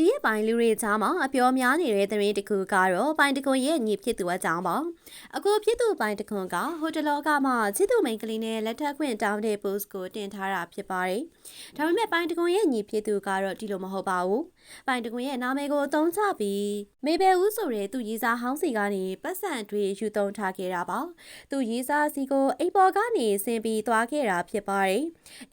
ဒီရက်ပိုင်းလူတွေကြားမှာအပြောများနေတဲ့သတင်းတစ်ခုကတော့ပိုင်တကွန်ရဲ့ညီဖြစ်သူအကြောင်းပါအခုဖြစ်သူပိုင်တကွန်ကဟိုတယ်လောကမှာချစ်သူမိန်းကလေးနဲ့လက်ထပ်ခွင့်တောင်းတဲ့ post ကိုတင်ထားတာဖြစ်ပါတယ်ဒါပေမဲ့ပိုင်တကွန်ရဲ့ညီဖြစ်သူကတော့ဒီလိုမဟုတ်ပါဘူးပိုင်တကွန်ရဲ့နာမည်ကိုအသုံးချပြီးမေဘယ်ဦးဆိုတဲ့သူရေးစားဟောင်းစီကနေပတ်စံတွေယူသုံးထားခဲ့တာပါသူရေးစားစီကိုအိမ်ပေါ်ကနေဆင်းပြီးသွားခဲ့တာဖြစ်ပါတယ်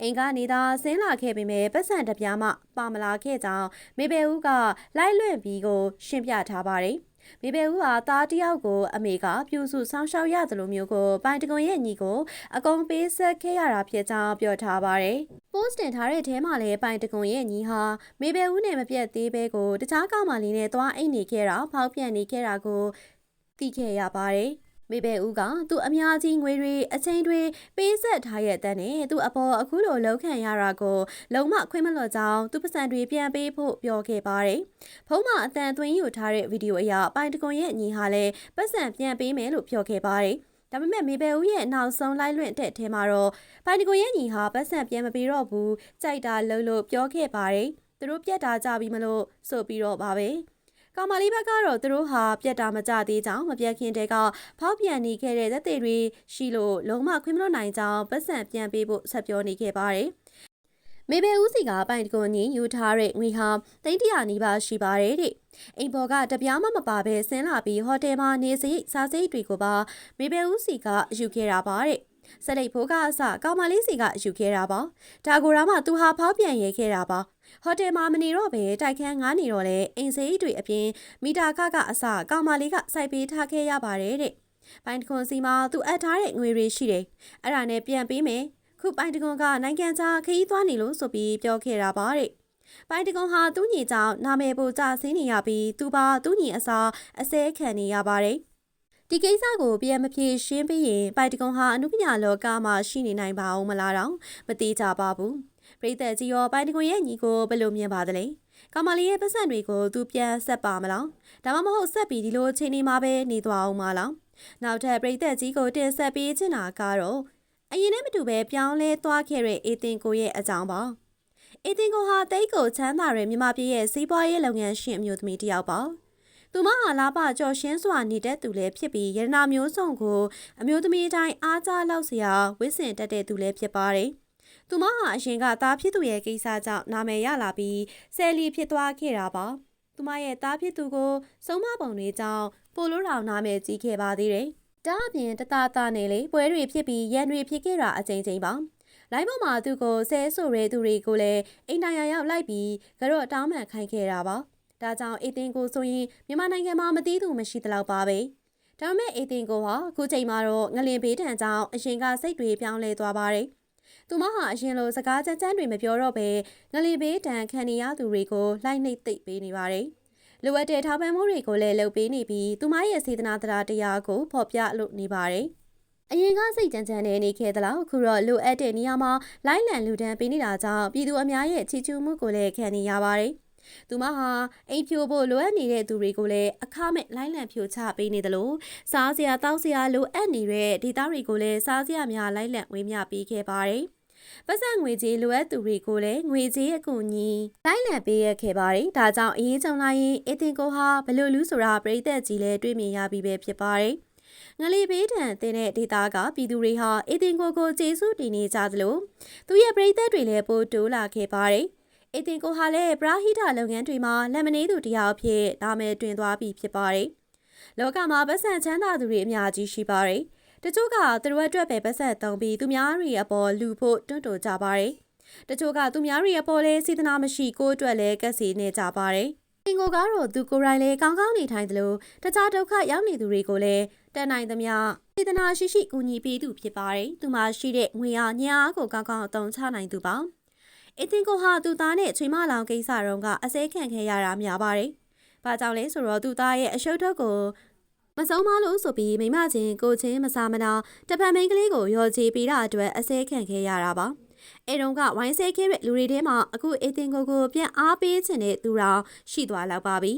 အိမ်ကနေသာဆင်းလာခဲ့ပေမဲ့ပတ်စံတစ်ပြားမှပါမလာခဲ့ကြောင်းမေဘယ်ဦးကလိုက်လွင့်ပြီးကိုရှင်းပြထားပါတယ်။မေဘယ်ဦးဟာသားတယောက်ကိုအမေကပြူစုဆောင်းရှောက်ရသလိုမျိုးကိုပိုင်တကွန်ရဲ့ညီကိုအကုန်ပေးဆက်ခဲ့ရတာဖြစ်ကြောင်းပြောထားပါတယ်။ post တင်ထားတဲ့ထဲမှာလည်းပိုင်တကွန်ရဲ့ညီဟာမေဘယ်ဦးနဲ့မပြတ်သေးဘဲကိုတခြားကောင်မလေးနဲ့သွားအိတ်နေခဲ့တာဖောက်ပြန်နေခဲ့တာကိုသိခဲ့ရပါတယ်။ မေဘဲဦးကသူ့အများကြီးငွေတွေအချင်းတွေပေးဆက်ထားရဲ့တဲ့နဲ့သူ့အပေါ်အခုလိုလှုပ်ခံရတာကိုလုံးဝခွင့်မလွတ်ကြောင်းသူပစံတွေပြန်ပေးဖို့ပြောခဲ့ပါတယ်။ဖုံးမအတန်သွင်းယူထားတဲ့ဗီဒီယိုအရပိုင်တကွန်ရဲ့ညီဟာလည်းပတ်စံပြန်ပေးမယ်လို့ပြောခဲ့ပါတယ်။ဒါပေမဲ့မေဘဲဦးရဲ့နောက်ဆုံးလိုက်လွင့်တဲ့ထဲမှာတော့ပိုင်တကွန်ရဲ့ညီဟာပတ်စံပြန်မပေးတော့ဘူးကြိုက်တာလှုပ်လို့ပြောခဲ့ပါတယ်။သူတို့ပြက်တာကြပြီမလို့ဆိုပြီးတော့ပါပဲ။ ကောင်မလေးဘက်ကတော့သူတို့ဟာပြက်တာမကြသေးကြောင်းမပြက်ခင်တည်းကဖောက်ပြန်နေခဲ့တဲ့သက်သေတွေရှိလို့လုံးဝခွင့်မလွတ်နိုင်ကြောင်းပတ်စံပြန်ပေးဖို့ဆက်ပြောနေခဲ့ပါတယ်။မေဘေဦးစီကပိုင်တကွန်ကြီးယူထားတဲ့ငွေဟာသိန်းတရာနီးပါးရှိပါတယ်တဲ့။အိမ်ပေါ်ကတပြားမှမပါဘဲဆင်းလာပြီးဟိုတယ်မှာနေစရိတ်စားစရိတ်တွေကိုပါမေဘေဦးစီကယူခဲ့တာပါတဲ့။ စလိတ်ဖိုးကအစကောင်မလေးစီကယူခဲ့တာပါ။ဒါကိုတော့မှသူဟာဖောက်ပြန်ရဲခဲ့တာပါဟိုတယ်မှာမနေတော့ပဲတိုက်ခန်းငားနေတော့လေအိမ်စေးတွေအပြင်မီတာခကအစကောင်မလေးကစိုက်ပေးထားခဲ့ရပါတယ်တဲ့။ပိုင်တခွန်စီမှာသူအပ်ထားတဲ့ငွေတွေရှိတယ်။အဲ့ဒါနဲ့ပြန်ပေးမယ်။ခုပိုင်တခွန်ကနိုင်ငံခြားခရီးသွားနေလို့ဆိုပြီးပြောခဲ့တာပါတဲ့။ပိုင်တကွန်ဟာသူ့ညီကြောင့်နာမည်ပိုကြဆင်းနေရပြီးသူပါသူ့ညီအစားအစဲခံနေရပါတယ်။ ဒီကိစ္စကိုပြန်မဖြေရှင်းပြီးရင်ပိုင်တကွန်ဟာအနုပညာလောကမှာရှိနေနိုင်ပါအောင်မလားတော့မသေးကြပါဘူး။ပရိသတ်ကြီးရောပိုင်တကွန်ရဲ့ညီကိုဘယ်လိုမြင်ပါသလဲကောင်မလေးရဲ့ပတ်စံတွေကိုသူပြန်ဆက်ပါမလားဒါမှမဟုတ်ဆက်ပြီးဒီလိုအချိန်ဒီမှာပဲနေသွားအောင်မလားနောက်ထပ်ပရိသတ်ကြီးကိုတင်ဆက်ပေးချင်တာကတော့အရင်နဲ့မတူပဲပြောင်းလဲသွားခဲ့တဲ့အေတင်ကိုရဲ့အကြောင်းပါအေတင်ကိုဟာတိတ်ကိုချမ်းသာတဲ့မြမပြည့်ရဲ့စီးပွားရေးလုပ်ငန်းရှင်အမျိုးသမီးတစ်ယောက်ပါ သူမဟာလာပကြော်ရှင်းစွာနေတဲ့သူလည်းဖြစ်ပြီးရတနာမျိုးစုံကိုအမျိုးသမီးတိုင်းအားကြလောက်စရာဝစ်စင်တက်တဲ့သူလည်းဖြစ်ပါတယ်။သူမဟာအရင်ကသားဖြစ်သူရဲ့ကိစ္စကြောင့်နာမည်ရလာပြီးဆယ်လီဖြစ်သွားခဲ့တာပါသူမရဲ့သားဖြစ်သူကိုဆုံးမပုံတွေကြောင့်ပိုလိုတော်နာမည်ကြီးခဲ့ပါသေးတယ်ဒါအပြင်တသားသားနဲ့လေပွဲတွေဖြစ်ပြီးရန်တွေဖြစ်ခဲ့တာအကြိမ်ကြိမ်ပါလိုင်းပေါ်မှာသူကိုဆဲဆိုရဲသူတွေကိုလည်းအိမ်တိုင်ရရောက်လိုက်ပြီးကြော့တောင်းမှန်ခိုင်းခဲ့တာပါ ဒါကြောင့်အေတင်ကိုဆိုရင်မြန်မာနိုင်ငံမှာမသိသူမရှိသလောက်ပါပဲဒါပေမဲ့အေတင်ကိုဟာအခုချိန်မှာတော့ငလင်ဘေးတံကြောင့်အရင်ကစိတ်တွေပြောင်းလဲသွားပါတယ်သူမဟာအရင်လိုစကားကြမ်းကြမ်းတွေမပြောတော့ဘဲငလီဘေးတန်ခံနေရသူတွေကိုလိုက်နှိပ်သိပ်ပေးနေပါတယ်။လိုအပ်တဲ့ထောက်ပံ့မှုတွေကိုလည်းလုပ်ပေးနေပြီးသူမရဲ့စေတနာတရားတရားကိုဖော်ပြလို့နေပါတယ်။အရင်ကစိတ်ကြမ်းကြမ်းနေနေခဲ့သလားအခုတော့လိုအပ်တဲ့နေရာမှာလိုက်လံလူဒန်းပေးနေတာကြောင့်ပြည်သူအများရဲ့ချီးကျူးမှုကိုလည်းခံနေရပါတယ်။ သူမဟာအိမ်ဖြိုဖို့လိုအပ်နေတဲ့သူတွေကိုလည်းအခမဲ့လိုင်းလံဖြိုချပေးနေတယ်လို့စားစရာတောက်စရာလိုအပ်နေတဲ့ဒေသတွေကိုလည်းစားစရာများလိုင်းလံဝေးမျှပေးခဲ့ပါတယ်။ပတ်စံငွေကြေးလိုအပ်သူတွေကိုလည်းငွေကြေးအကူအညီတိုင်းလံပေးရခဲ့ပါတယ်။ဒါကြောင့်အရေးကြုံလာရင်အတင်ကိုဟာဘလို့လူဆိုတာပြိသက်ကြီးလည်းတွေ့မြင်ရပြီးပဲဖြစ်ပါတယ်။ငလီဘေးတံတင်တဲ့ဒေတာကပြည်သူတွေဟာအတင်ကိုကိုကျေးဇူးတင်နေကြသလိုသူရဲ့ပြိသက်တွေလည်းပိုတိုးလာခဲ့ပါတယ်။ အတင်ကိုဟာလည်းပရာဟိတလုပ်ငန်းတွေမှာလက်မနေသူတယောက်ဖြစ်နာမည်တွင်သွားပြီဖြစ်ပါတယ်။လောကမှာပတ်စံချမ်းသာသူတွေအများကြီးရှိပါတယ်။တချို့ကသူတို့အတွက်ပဲပတ်ဆက်သုံးပြီးသူများတွေအပေါ်လူဖို့တွန့်တိုကြပါတယ်။တချို့ကသူများတွေအပေါ်လဲစေတနာမရှိကိုအတွက်လဲကက်စီနေကြပါတယ်။အင်ကိုကတော့သူကိုယ်တိုင်လဲကောင်းကောင်းနေထိုင်သလိုတခြားဒုက္ခရောက်နေသူတွေကိုလည်းတန်နိုင်သမျှစေတနာရှိရှိကူညီပေးသူဖြစ်ပါတယ်။သူမှရှိတဲ့ငွေအားညအားကိုကောင်းကောင်းအသုံးချနိုင်သူပါ။ အတင်ကိုဟာသူသားနဲ့ချွေမလောင်ကိစ္စတုန်းကအစဲခံခဲ့ရတာများပါတယ်။ဘာကြောင့်လဲဆိုတော့သူသားရဲ့အရှုပ်ထုတ်ကိုမဆုံးမလို့ဆိုပြီးမိမချင်းကိုချင်းမစားမနာတဖန်မိန်းကလေးကိုရော်ချေပေးတာအတွက်အစဲခံခဲ့ရတာပါအဲတုန်းကဝိုင်းဆဲခဲ့တဲ့လူတွေထဲမှာအခုအေတင်ကိုကိုပြန်အားပေးခြင်းတဲ့သူတော်ရှိသွားလောက်ပါပြီ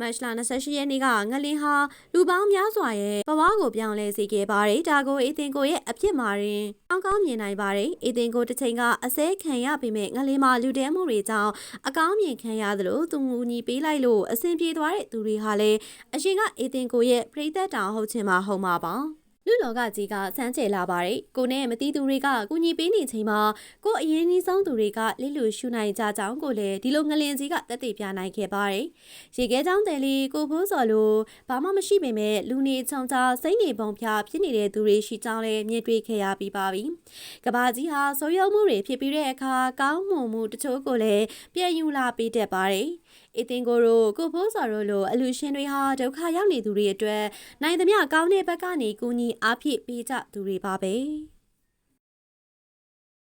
မတ်လ28ရက်နေ့ကငလင်းဟာလူပေါင်းများစွာရဲ့ဘဝကိုပြောင်းလဲစေခဲ့ပါတယ်။ဒါကိုအေတင်ကိုရဲ့အဖြစ်မှာရင်ကောင်းကောင်းမြင်နိုင်ပါတယ်။အေတင်ကိုတစ်ချိန်ကအစဲခံရပေမဲ့ငလင်းမှာလူတဲမှုတွေကြောင့်အကောင်းမြင်ခံရသလိုသူငူညီပေးလိုက်လို့အဆင်ပြေသွားတဲ့သူတွေဟာလည်းအရှင်ကအေတင်ကိုရဲ့ပရိသတ်တောင်ဟုတ်ချင်မှာဟုတ်မှာပါ။ လူလောကကြီးကစမ်းချေလာပါတယ်။ကိုနဲ့မတီးသူတွေကကူညီပေးနေချိန်မှာကိုအရင်ကြီးဆုံးသူတွေကလိလူရှုနိုင်ကြကြောင်းကိုလည်းဒီလိုငလင်ကြီးကတက်တည်ပြနိုင်ခဲ့ပါတယ်။ရေခဲချောင်းတယ်လီကိုဖိုးစော်လိုဘာမှမရှိပေမဲ့လူနေချောင်းချစိမ့်နေပုံဖြာဖြစ်နေတဲ့သူတွေရှိကြောင်းလည်းမြင်တွေ့ခဲ့ရပြီးပါပြီ။ကဘာကြီးဟာဆိုးရုံမှုတွေဖြစ်ပြီးတဲ့အခါကောင်းမွန်မှုတချို့ကိုလည်းပြန်ယူလာပေးတတ်ပါတယ်။ အတင်ကိုတို့ကိုဖိုးစော်တို့လိုအလူရှင်တွေဟာဒုက္ခရောက်နေသူတွေအတွက်နိုင်သမျှကောင်းတဲ့ဘက်ကနေကူညီအားဖြည့်ပေးကြသူတွေပါပဲ။